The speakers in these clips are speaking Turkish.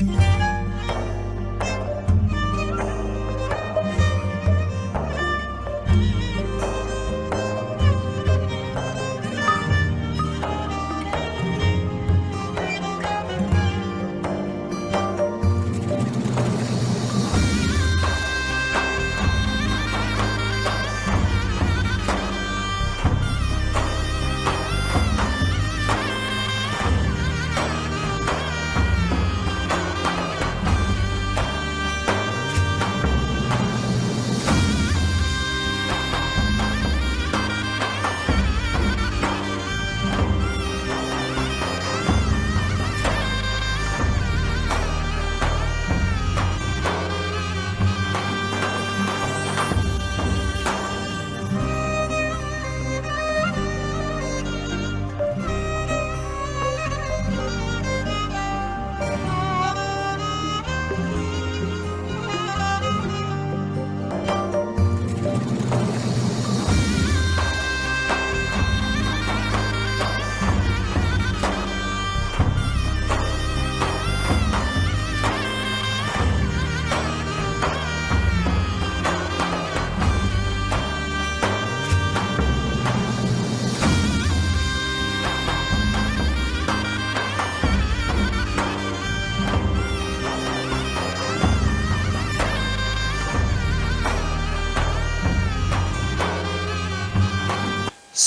Bye.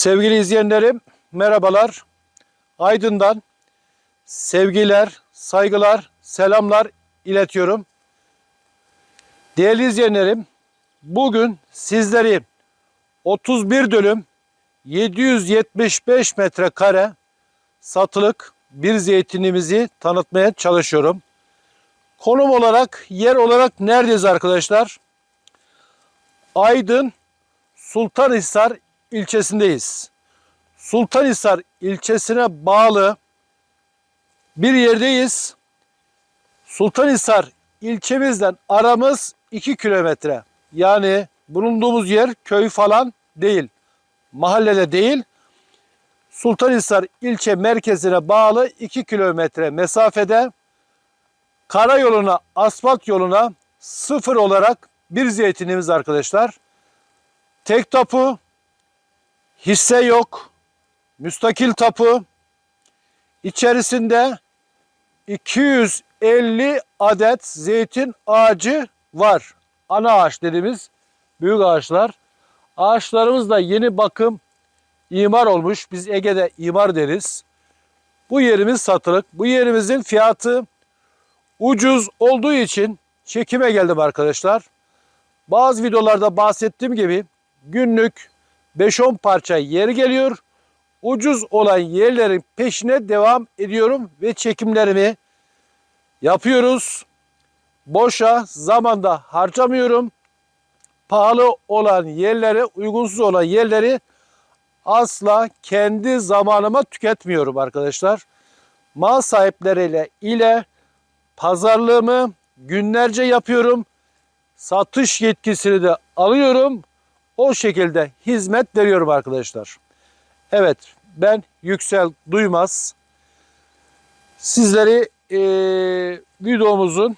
Sevgili izleyenlerim, merhabalar. Aydın'dan sevgiler, saygılar, selamlar iletiyorum. Değerli izleyenlerim, bugün sizleri 31 dönüm 775 metrekare satılık bir zeytinimizi tanıtmaya çalışıyorum. Konum olarak, yer olarak neredeyiz arkadaşlar? Aydın Sultanhisar ilçesindeyiz. Sultanhisar ilçesine bağlı bir yerdeyiz. Sultanhisar ilçemizden aramız 2 kilometre. Yani bulunduğumuz yer köy falan değil. Mahallede değil. Sultanhisar ilçe merkezine bağlı 2 kilometre mesafede karayoluna, asfalt yoluna sıfır olarak bir zeytinimiz arkadaşlar. Tek tapu, hisse yok, müstakil tapu, içerisinde 250 adet zeytin ağacı var. Ana ağaç dediğimiz büyük ağaçlar. Ağaçlarımız da yeni bakım imar olmuş. Biz Ege'de imar deriz. Bu yerimiz satılık. Bu yerimizin fiyatı ucuz olduğu için çekime geldim arkadaşlar. Bazı videolarda bahsettiğim gibi günlük 5-10 parça yer geliyor. Ucuz olan yerlerin peşine devam ediyorum ve çekimlerimi yapıyoruz. Boşa zamanda harcamıyorum. Pahalı olan yerleri, uygunsuz olan yerleri asla kendi zamanıma tüketmiyorum arkadaşlar. Mal sahipleriyle ile pazarlığımı günlerce yapıyorum. Satış yetkisini de alıyorum. O şekilde hizmet veriyorum arkadaşlar. Evet ben Yüksel Duymaz. Sizleri eee, videomuzun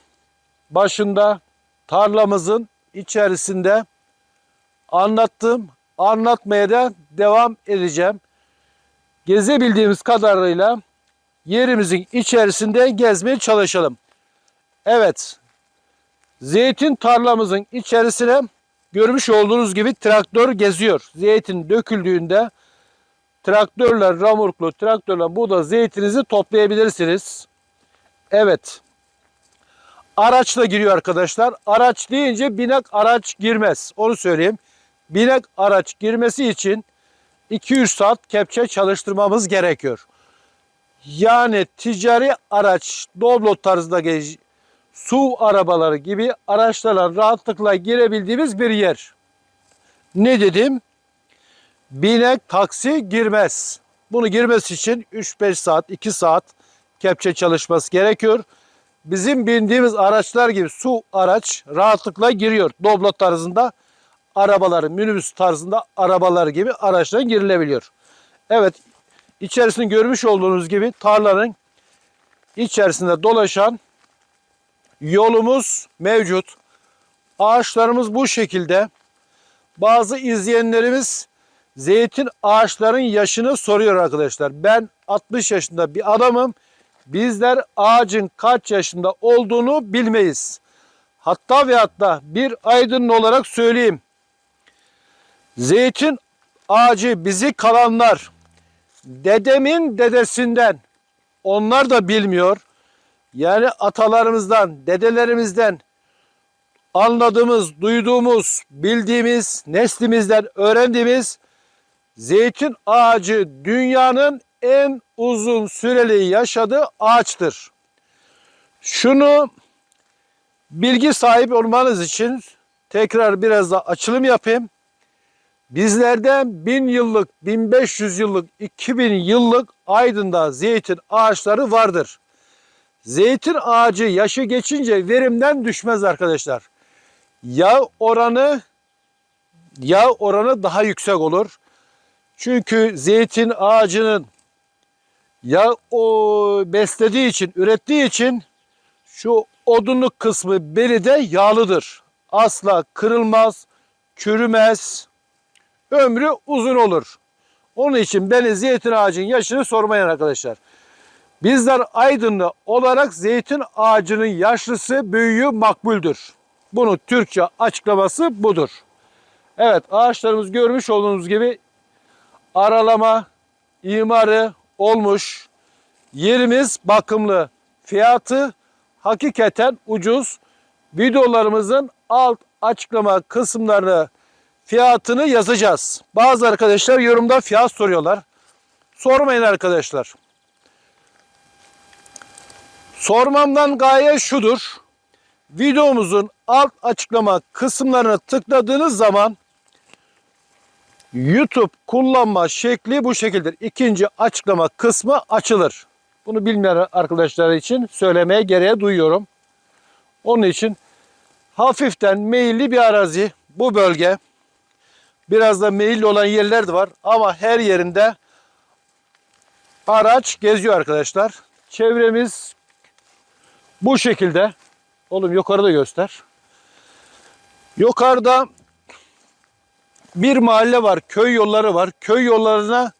başında tarlamızın içerisinde anlattım. Anlatmaya da devam edeceğim. Gezebildiğimiz kadarıyla yerimizin içerisinde gezmeye çalışalım. Evet. Zeytin tarlamızın içerisine görmüş olduğunuz gibi traktör geziyor. Zeytin döküldüğünde traktörle, ramurklu traktörle burada zeytinizi toplayabilirsiniz. Evet. Araçla giriyor arkadaşlar. Araç deyince binek araç girmez. Onu söyleyeyim. Binek araç girmesi için 200 saat kepçe çalıştırmamız gerekiyor. Yani ticari araç, Doblo tarzında gez, su arabaları gibi araçlarla rahatlıkla girebildiğimiz bir yer. Ne dedim? Binek taksi girmez. Bunu girmesi için 3-5 saat, 2 saat kepçe çalışması gerekiyor. Bizim bindiğimiz araçlar gibi su araç rahatlıkla giriyor. Doblo tarzında arabaları, minibüs tarzında arabalar gibi araçla girilebiliyor. Evet, içerisini görmüş olduğunuz gibi tarlanın içerisinde dolaşan yolumuz mevcut. Ağaçlarımız bu şekilde. Bazı izleyenlerimiz zeytin ağaçların yaşını soruyor arkadaşlar. Ben 60 yaşında bir adamım. Bizler ağacın kaç yaşında olduğunu bilmeyiz. Hatta ve hatta bir aydın olarak söyleyeyim. Zeytin ağacı bizi kalanlar dedemin dedesinden onlar da bilmiyor. Yani atalarımızdan, dedelerimizden anladığımız, duyduğumuz, bildiğimiz, neslimizden öğrendiğimiz zeytin ağacı dünyanın en uzun süreli yaşadığı ağaçtır. Şunu bilgi sahibi olmanız için tekrar biraz da açılım yapayım. Bizlerden 1000 yıllık, 1500 yıllık, 2000 yıllık Aydın'da zeytin ağaçları vardır. Zeytin ağacı yaşı geçince verimden düşmez arkadaşlar. Yağ oranı yağ oranı daha yüksek olur. Çünkü zeytin ağacının yağ o beslediği için, ürettiği için şu odunluk kısmı beri de yağlıdır. Asla kırılmaz, çürümez. Ömrü uzun olur. Onun için beni zeytin ağacının yaşını sormayın arkadaşlar. Bizler Aydınlı olarak zeytin ağacının yaşlısı büyüğü makbuldür. Bunu Türkçe açıklaması budur. Evet ağaçlarımız görmüş olduğunuz gibi aralama, imarı olmuş. Yerimiz bakımlı. Fiyatı hakikaten ucuz. Videolarımızın alt açıklama kısımlarını fiyatını yazacağız. Bazı arkadaşlar yorumda fiyat soruyorlar. Sormayın arkadaşlar. Sormamdan gaye şudur. Videomuzun alt açıklama kısımlarına tıkladığınız zaman YouTube kullanma şekli bu şekildir. İkinci açıklama kısmı açılır. Bunu bilmeyen arkadaşlar için söylemeye gereği duyuyorum. Onun için hafiften meyilli bir arazi bu bölge. Biraz da meyilli olan yerler de var ama her yerinde araç geziyor arkadaşlar. Çevremiz bu şekilde. Oğlum yukarıda göster. Yukarıda bir mahalle var. Köy yolları var. Köy yollarına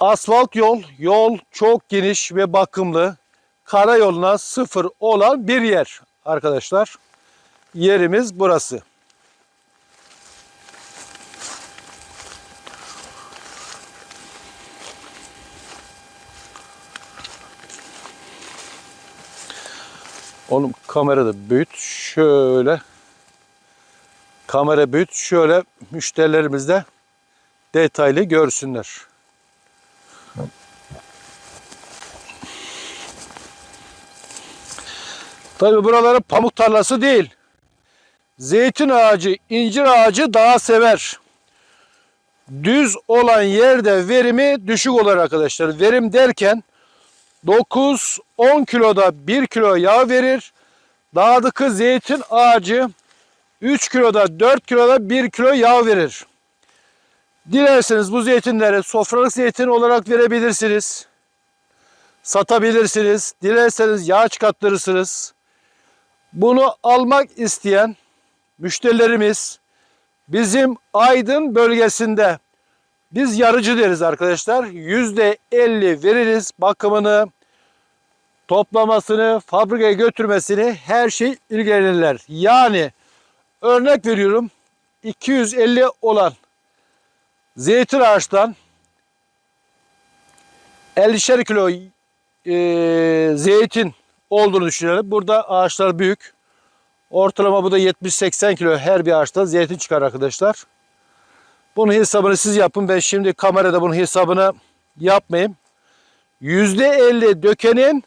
asfalt yol, yol çok geniş ve bakımlı. Karayoluna sıfır olan bir yer arkadaşlar. Yerimiz burası. Oğlum kamerada büyüt. Şöyle kamera büyüt. Şöyle müşterilerimiz de detaylı görsünler. Tabi buraları pamuk tarlası değil. Zeytin ağacı, incir ağacı daha sever. Düz olan yerde verimi düşük olur arkadaşlar. Verim derken 9-10 kiloda 1 kilo yağ verir. Dağdaki zeytin ağacı 3 kiloda 4 kiloda 1 kilo yağ verir. Dilerseniz bu zeytinleri sofralık zeytin olarak verebilirsiniz. Satabilirsiniz. Dilerseniz yağ çıkarttırırsınız. Bunu almak isteyen müşterilerimiz bizim Aydın bölgesinde biz yarıcı deriz arkadaşlar. %50 veririz bakımını, toplamasını, fabrikaya götürmesini her şey ilgilenirler. Yani örnek veriyorum 250 olan zeytin ağaçtan 50'şer kilo e, zeytin olduğunu düşünelim. Burada ağaçlar büyük. Ortalama bu da 70-80 kilo her bir ağaçta zeytin çıkar arkadaşlar. Bunun hesabını siz yapın. Ben şimdi kamerada bunun hesabını yapmayayım. %50 dökenin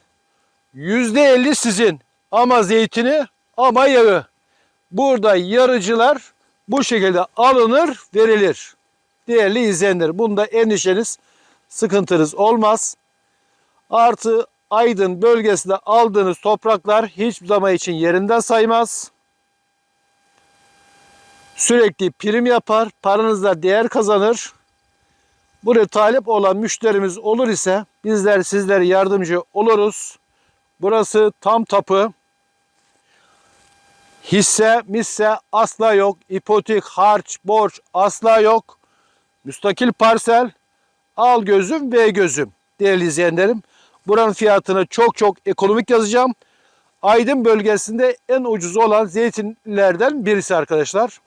%50 sizin. Ama zeytini ama yağı. Burada yarıcılar bu şekilde alınır verilir. Değerli izleyenler bunda endişeniz sıkıntınız olmaz. Artı Aydın bölgesinde aldığınız topraklar hiçbir zaman için yerinden saymaz. Sürekli prim yapar, paranızda değer kazanır. Buraya talip olan müşterimiz olur ise bizler sizlere yardımcı oluruz. Burası tam tapu. Hisse, misse asla yok. İpotek, harç, borç asla yok. Müstakil parsel. Al gözüm ve gözüm. Değerli izleyenlerim. Buranın fiyatını çok çok ekonomik yazacağım. Aydın bölgesinde en ucuz olan zeytinlerden birisi arkadaşlar.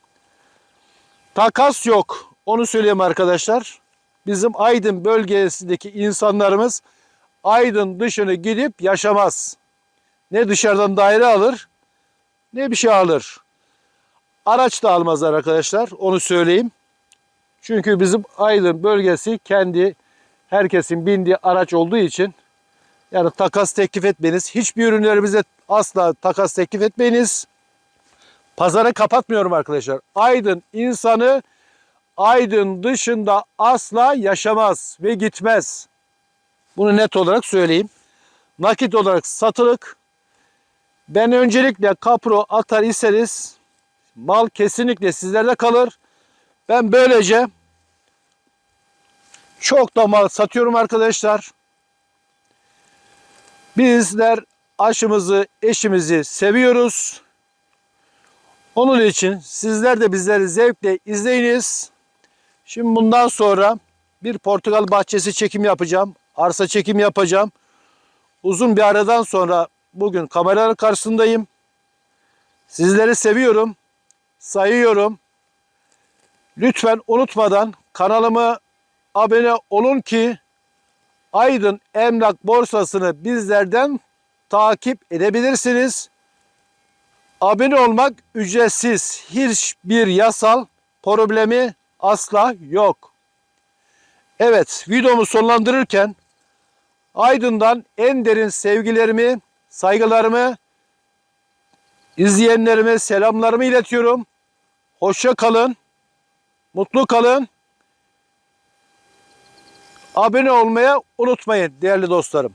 Takas yok. Onu söyleyeyim arkadaşlar. Bizim Aydın bölgesindeki insanlarımız Aydın dışını gidip yaşamaz. Ne dışarıdan daire alır ne bir şey alır. Araç da almazlar arkadaşlar. Onu söyleyeyim. Çünkü bizim Aydın bölgesi kendi herkesin bindiği araç olduğu için yani takas teklif etmeniz. Hiçbir ürünlerimize asla takas teklif etmeyiniz. Pazarı kapatmıyorum arkadaşlar. Aydın insanı Aydın dışında asla yaşamaz ve gitmez. Bunu net olarak söyleyeyim. Nakit olarak satılık. Ben öncelikle kapro atar isteriz. Mal kesinlikle sizlerde kalır. Ben böylece çok da mal satıyorum arkadaşlar. Bizler aşımızı, eşimizi seviyoruz. Onun için sizler de bizleri zevkle izleyiniz. Şimdi bundan sonra bir Portakal bahçesi çekim yapacağım. Arsa çekim yapacağım. Uzun bir aradan sonra bugün kameralar karşısındayım. Sizleri seviyorum. Sayıyorum. Lütfen unutmadan kanalıma abone olun ki Aydın Emlak Borsası'nı bizlerden takip edebilirsiniz. Abone olmak ücretsiz. Hiçbir yasal problemi asla yok. Evet, videomu sonlandırırken Aydın'dan en derin sevgilerimi, saygılarımı izleyenlerime selamlarımı iletiyorum. Hoşça kalın. Mutlu kalın. Abone olmaya unutmayın değerli dostlarım.